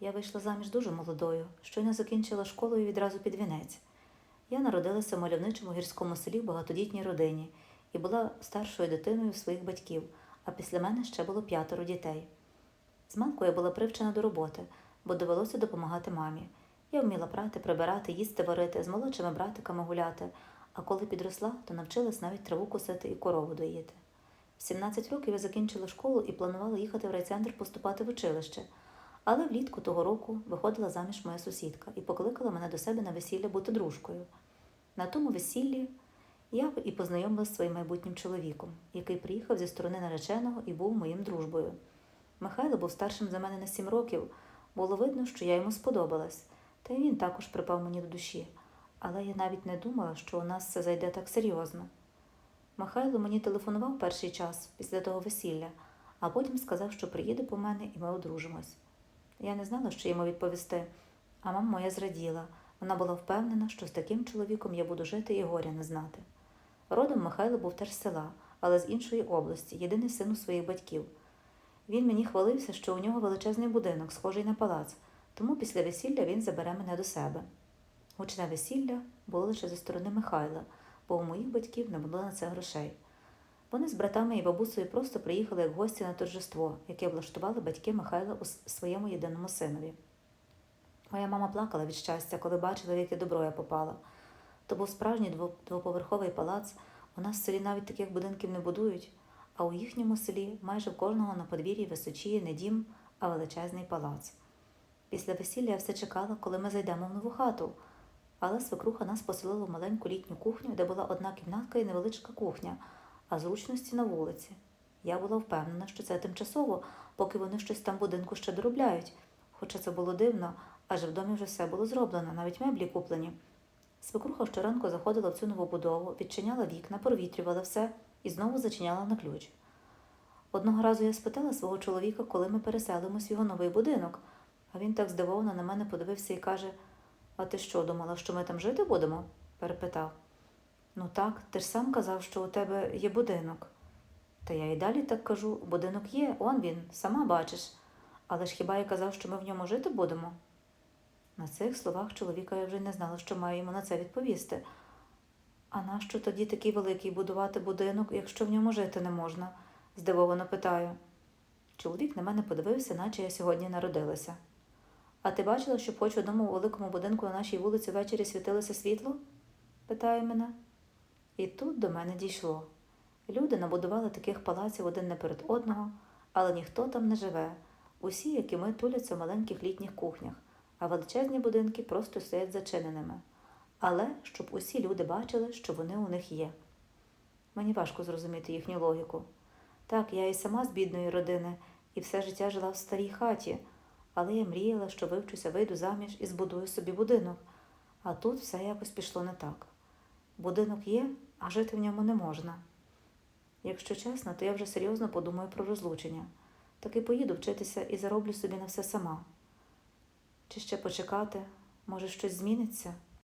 Я вийшла заміж дуже молодою, щойно закінчила школу і відразу під вінець. Я народилася в мальовничому гірському селі в багатодітній родині і була старшою дитиною своїх батьків, а після мене ще було п'ятеро дітей. Змалку я була привчена до роботи, бо довелося допомагати мамі. Я вміла прати, прибирати, їсти варити, з молодшими братиками гуляти, а коли підросла, то навчилась навіть траву косити і корову доїти. В 17 років я закінчила школу і планувала їхати в райцентр поступати в училище. Але влітку того року виходила заміж моя сусідка і покликала мене до себе на весілля бути дружкою. На тому весіллі я і познайомилася з своїм майбутнім чоловіком, який приїхав зі сторони нареченого і був моїм дружбою. Михайло був старшим за мене на сім років. Було видно, що я йому сподобалась, та й він також припав мені до душі. Але я навіть не думала, що у нас все зайде так серйозно. Михайло мені телефонував перший час після того весілля, а потім сказав, що приїде по мене і ми одружимось. Я не знала, що йому відповісти, а мама моя зраділа. Вона була впевнена, що з таким чоловіком я буду жити і горя не знати. Родом Михайло був теж з села, але з іншої області, єдиний син у своїх батьків. Він мені хвалився, що у нього величезний будинок, схожий на палац, тому після весілля він забере мене до себе. Гучне весілля було лише зі сторони Михайла, бо у моїх батьків не було на це грошей. Вони з братами і бабусею просто приїхали як гості на торжество, яке влаштували батьки Михайла у своєму єдиному синові. Моя мама плакала від щастя, коли бачила, в яке добро я попала. То був справжній двоповерховий палац. У нас в селі навіть таких будинків не будують, а у їхньому селі майже в кожного на подвір'ї височіє не дім, а величезний палац. Після весілля я все чекала, коли ми зайдемо в нову хату. Але свекруха нас поселила в маленьку літню кухню, де була одна кімнатка і невеличка кухня, а зручності на вулиці. Я була впевнена, що це тимчасово, поки вони щось там в будинку ще доробляють. Хоча це було дивно, адже в домі вже все було зроблено, навіть меблі куплені. Свекруха щоранку заходила в цю нову будову, відчиняла вікна, провітрювала все і знову зачиняла на ключ. Одного разу я спитала свого чоловіка, коли ми переселимось в його новий будинок, а він так здивовано на мене подивився і каже: А ти що, думала, що ми там жити будемо? перепитав. Ну так, ти ж сам казав, що у тебе є будинок. Та я і далі так кажу, будинок є, он він, сама бачиш. Але ж хіба я казав, що ми в ньому жити будемо? На цих словах чоловіка я вже не знала, що маю йому на це відповісти. А нащо тоді такий великий будувати будинок, якщо в ньому жити не можна? здивовано питаю. Чоловік на мене подивився, наче я сьогодні народилася. А ти бачила, що хоч в одному великому будинку на нашій вулиці ввечері світилося світло? питає мене. І тут до мене дійшло. Люди набудували таких палаців один наперед одного, але ніхто там не живе. Усі, як і ми, туляться в маленьких літніх кухнях, а величезні будинки просто стоять зачиненими. Але щоб усі люди бачили, що вони у них є. Мені важко зрозуміти їхню логіку. Так, я і сама з бідної родини, і все життя жила в старій хаті, але я мріяла, що вивчуся, вийду заміж і збудую собі будинок. А тут все якось пішло не так. Будинок є, а жити в ньому не можна. Якщо чесно, то я вже серйозно подумаю про розлучення. Таки поїду вчитися і зароблю собі на все сама. Чи ще почекати? Може, щось зміниться?